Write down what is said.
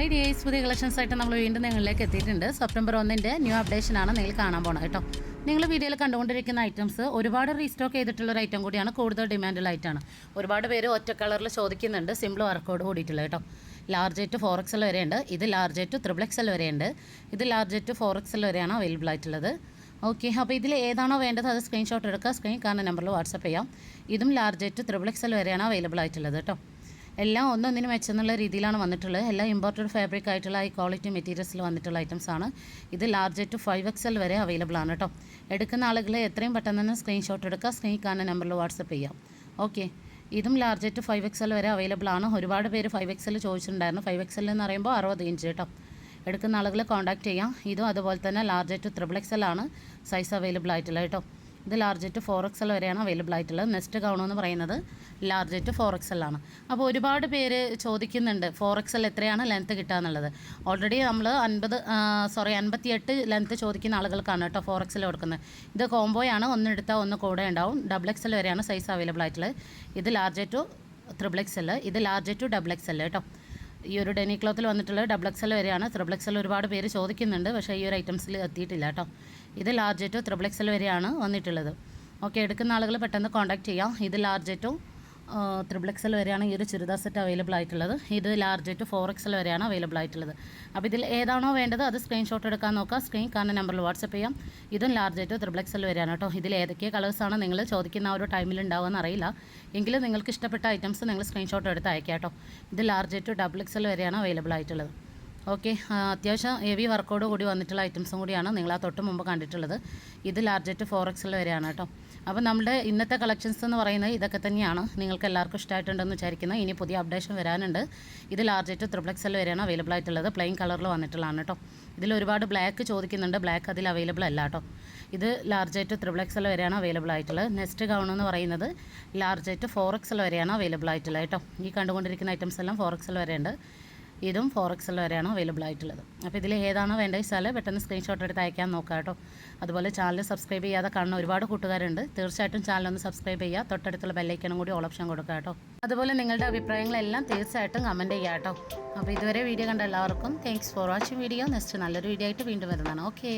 Hi dears പുതിയ collections ആയിട്ട് നമ്മൾ വീണ്ടും നിങ്ങളിലേക്ക് എത്തിയിട്ടുണ്ട്. സെപ്റ്റംബർ ഒന്നിന്റെ ന്യൂ അപ്ഡേഷൻ ആണ് നിങ്ങൾ കാണാൻ പോണത് കേട്ടോ. നിങ്ങൾ വീഡിയോയിൽ കണ്ടുകൊണ്ടിരിക്കുന്ന ഐറ്റംസ് ഒരുപാട് റീസ്റ്റോക്ക് ചെയ്തിട്ടുള്ള ഒരു ഐറ്റം കൂടിയാണ് കൂടുതൽ ഡിമാൻഡുള്ള ഐറ്റമാണ് ഒരുപാട് പേര് ഒറ്റ കളറിൽ ചോദിക്കുന്നുണ്ട്. സിമ്പിൾ വർക്കോട് കൂടിയിട്ടുള്ള കേട്ടോ. ലാർജ് ടു ഫോർ എക്സൽ വരെയുണ്ട്. ഇത് ലാർജ് ടു ത്രിബിൾ എക്സൽ വരെയുണ്ട്. ഇത് ലാർജ് ടു ഫോർ എക്സൽ വരെയാണ് അവൈലബിൾ ആയിട്ടുള്ളത്. ഓക്കെ അപ്പോൾ ഇതിൽ ഏതാണോ വേണ്ടത് അത് സ്ക്രീൻഷോട്ട് എടുക്കുക. സ്ക്രീൻ കാണുന്ന നമ്പറിൽ വാട്സപ്പ് ചെയ്യാം. ഇതും ലാർജ് ടു ത്രിബിൾ എക്സൽ വരെയാണ് അവൈലബിൾ ആയിട്ടുള്ളത് കേട്ടോ. എല്ലാം ഒന്നൊന്നിന് മെച്ചെന്നുള്ള രീതിയിലാണ് വന്നിട്ടുള്ളത്. എല്ലാം ഇമ്പോർട്ടഡ് ഫാബ്രിക് ആയിട്ടുള്ള ഹൈ ക്വാളിറ്റി മെറ്റീരിയൽസിൽ വന്നിട്ടുള്ള ഐറ്റംസ് ആണ്. ഇത് ലാർജ് ടു ഫൈവ് എക്സൽ വരെ അവൈലബിൾ ആണ് കേട്ടോ എടുക്കുന്ന ആളുകൾ എത്രയും പെട്ടെന്ന് തന്നെ സ്ക്രീൻഷോട്ട് എടുക്കുക സ്ക്രീൻ കാണുന്ന നമ്പറിൽ വാട്സപ്പ് ചെയ്യാം. ഓക്കെ ഇതും ലാർജ് ടു ഫൈവ് എക്സൽ വരെ അവൈലബിൾ ആണ്. ഒരുപാട് പേര് ഫൈവ് എക്സൽ ചോദിച്ചിട്ടുണ്ടായിരുന്നു. ഫൈവ് എക്സൽ എന്ന് പറയുമ്പോൾ അറുപത് ഇഞ്ച് കേട്ടോ എടുക്കുന്ന ആളുകളെ കോൺടാക്ട് ചെയ്യാം. ഇതും അതുപോലെ തന്നെ ലാർജ് ടു ത്രിബിൾ എക്സൽ ആണ് സൈസ് അവൈലബിൾ ആയിട്ടുള്ളത് കേട്ടോ ഇത് ലാർജറ്റ് ഫോർ എൽ വരെയാണ് അവൈലബിൾ ആയിട്ടുള്ളത്. നെക്സ്റ്റ് ഗൗൺ എന്ന് പറയുന്നത് ലാർജ് ടു ഫോർ എൽ ആണ്. അപ്പോൾ ഒരുപാട് പേര് ചോദിക്കുന്നുണ്ട് ഫോർ എക്സ് എൽ എത്രയാണ് ലെങ്ത്ത് കിട്ടുക എന്നുള്ളത്. ഓൾറെഡി നമ്മൾ അൻപത് സോറി അൻപത്തിയെട്ട് ലെങ്ത്ത് ചോദിക്കുന്ന ആളുകൾക്കാണ് കേട്ടോ ഫോർ എക്സ് എൽ കൊടുക്കുന്നത്. ഇത് കോംബോയാണ് ഒന്ന് എടുത്താൽ ഒന്ന് കൂടെ ഉണ്ടാവും. ഡബിൾ എക്സ് എൽ വരെയാണ് സൈസ് അവൈലബിൾ ആയിട്ടുള്ളത്. ഇത് ലാർജറ്റ് ടു ത്രിബിൾ എൽ ഇത് ലാർജറ്റ് ടു ഡബിൾ എൽ കേട്ടോ. ഈ ഒരു ഡെനി ക്ലോത്തിൽ വന്നിട്ടുള്ള ഡബിൾ എക്സൽ വരെയാണ്. ത്രിബിൾ എക്സൽ ഒരുപാട് പേര് ചോദിക്കുന്നുണ്ട്. പക്ഷേ ഈ ഒരു ഐറ്റംസിൽ എത്തിയിട്ടില്ല കേട്ടോ. ഇത് ലാർജ് ടു ത്രിബിൾ എക്സൽ വരെയാണ് വന്നിട്ടുള്ളത്. ഓക്കെ എടുക്കുന്ന ആളുകൾ പെട്ടെന്ന് കോൺടാക്ട് ചെയ്യാം. ഇത് ലാർജ് ടു ത്രിബിൾ എക്സൽ വരെയാണ് ഈ ഒരു ചുരിദാർ സെറ്റ് അവൈലബിൾ ആയിട്ടുള്ളത്. ഇത് ലാർജ് ടു ഫോർ എക്സൽ വരെയാണ് അവൈലബിൾ ആയിട്ടുള്ളത്. അപ്പോൾ ഇതിൽ ഏതാണോ വേണ്ടത് അത് സ്ക്രീൻഷോട്ട് എടുക്കാൻ നോക്കുക സ്ക്രീൻ കാണുന്ന നമ്പറിൽ വാട്സപ്പ് ചെയ്യാം. ഇതും ലാർജ് ടു ത്രിബിൾ എക്സൽ വരെയാണ് കേട്ടോ. ഇതിൽ ഏതൊക്കെ കളേഴ്സാണ് നിങ്ങൾ ചോദിക്കുന്ന ആ ഒരു ടൈമിൽ ഉണ്ടാവുമെന്ന് അറിയില്ല എങ്കിലും നിങ്ങൾക്ക് ഇഷ്ടപ്പെട്ട ഐറ്റംസ് നിങ്ങൾ സ്ക്രീൻഷോട്ട് എടുത്ത് അയക്കാം കേട്ടോ. ഇത് ലാർജ് ടു ഡബിൾ എക്സൽ വരെയാണ് അവൈലബിൾ ആയിട്ടുള്ളത്. ഓക്കെ അത്യാവശ്യം ഹെവി വർക്കോട് കൂടി വന്നിട്ടുള്ള ഐറ്റംസും കൂടിയാണ് നിങ്ങൾ ആ തൊട്ട് മുമ്പ് കണ്ടിട്ടുള്ളത്. ഇത് ലാർജ് ടു ഫോർ എക്സൽ വരെയാണ് കേട്ടോ. അപ്പോൾ നമ്മുടെ ഇന്നത്തെ കളക്ഷൻസ് എന്ന് പറയുന്നത് ഇതൊക്കെ തന്നെയാണ്. നിങ്ങൾക്ക് എല്ലാവർക്കും ഇഷ്ടമായിട്ടുണ്ടെന്ന് വിചാരിക്കുന്നു. ഇനി പുതിയ അപ്ഡേഷൻ വരാനുണ്ട്. ഇത് ലാർജ് ടു ത്രിബിൾ എക്സൽ വരെയാണ് അവൈലബിൾ ആയിട്ടുള്ളത്. പ്ലെയിൻ കളറിൽ വന്നിട്ടുള്ളതാണ് കേട്ടോ. ഇതിൽ ഒരുപാട് ബ്ലാക്ക് ചോദിക്കുന്നുണ്ട്. ബ്ലാക്ക് അതിൽ അവൈലബിൾ അല്ല കേട്ടോ. ഇത് ലാർജ് ടു ത്രിബിൾ എക്സൽ വരെയാണ് അവൈലബിൾ ആയിട്ടുള്ളത്. നെക്സ്റ്റ് ഗൗൺ എന്ന് പറയുന്നത് ലാർജ് ടു ഫോർ എക്സൽ വരെയാണ് അവൈലബിൾ ആയിട്ടുള്ളത് കേട്ടോ. ഈ കണ്ടുകൊണ്ടിരിക്കുന്ന ഐറ്റംസ് എല്ലാം ഫോർ എക്സൽ വരെയുണ്ട്. ഇതും ഫോർ വരെയാണ് അവൈലബിൾ ആയിട്ടുള്ളത്. അപ്പോൾ ഇതിൽ ഏതാണോ വേണ്ടത് വെച്ചാൽ പെട്ടെന്ന് സ്ക്രീൻഷോട്ട് എടുത്ത് അയക്കാൻ നോക്കാം കേട്ടോ. അതുപോലെ ചാനൽ സബ്സ്ക്രൈബ് ചെയ്യാതെ കാണുന്ന ഒരുപാട് കൂട്ടുകാരുണ്ട്. തീർച്ചയായിട്ടും ചാനൽ ഒന്ന് സബ്സ്ക്രൈബ് ചെയ്യുക. തൊട്ടടുത്തുള്ള ബെല്ലൈക്കനും കൂടി ഓൾ ഓപ്ഷൻ കൊടുക്കുക കേട്ടോ. അതുപോലെ നിങ്ങളുടെ അഭിപ്രായങ്ങളെല്ലാം തീർച്ചയായിട്ടും കമന്റ് ചെയ്യുക കേട്ടോ. അപ്പോൾ ഇതുവരെ വീഡിയോ കണ്ട എല്ലാവർക്കും thanks for watching video next നല്ലൊരു വീഡിയോ ആയിട്ട് വീണ്ടും വരുന്നതാണ്. ഓക്കെ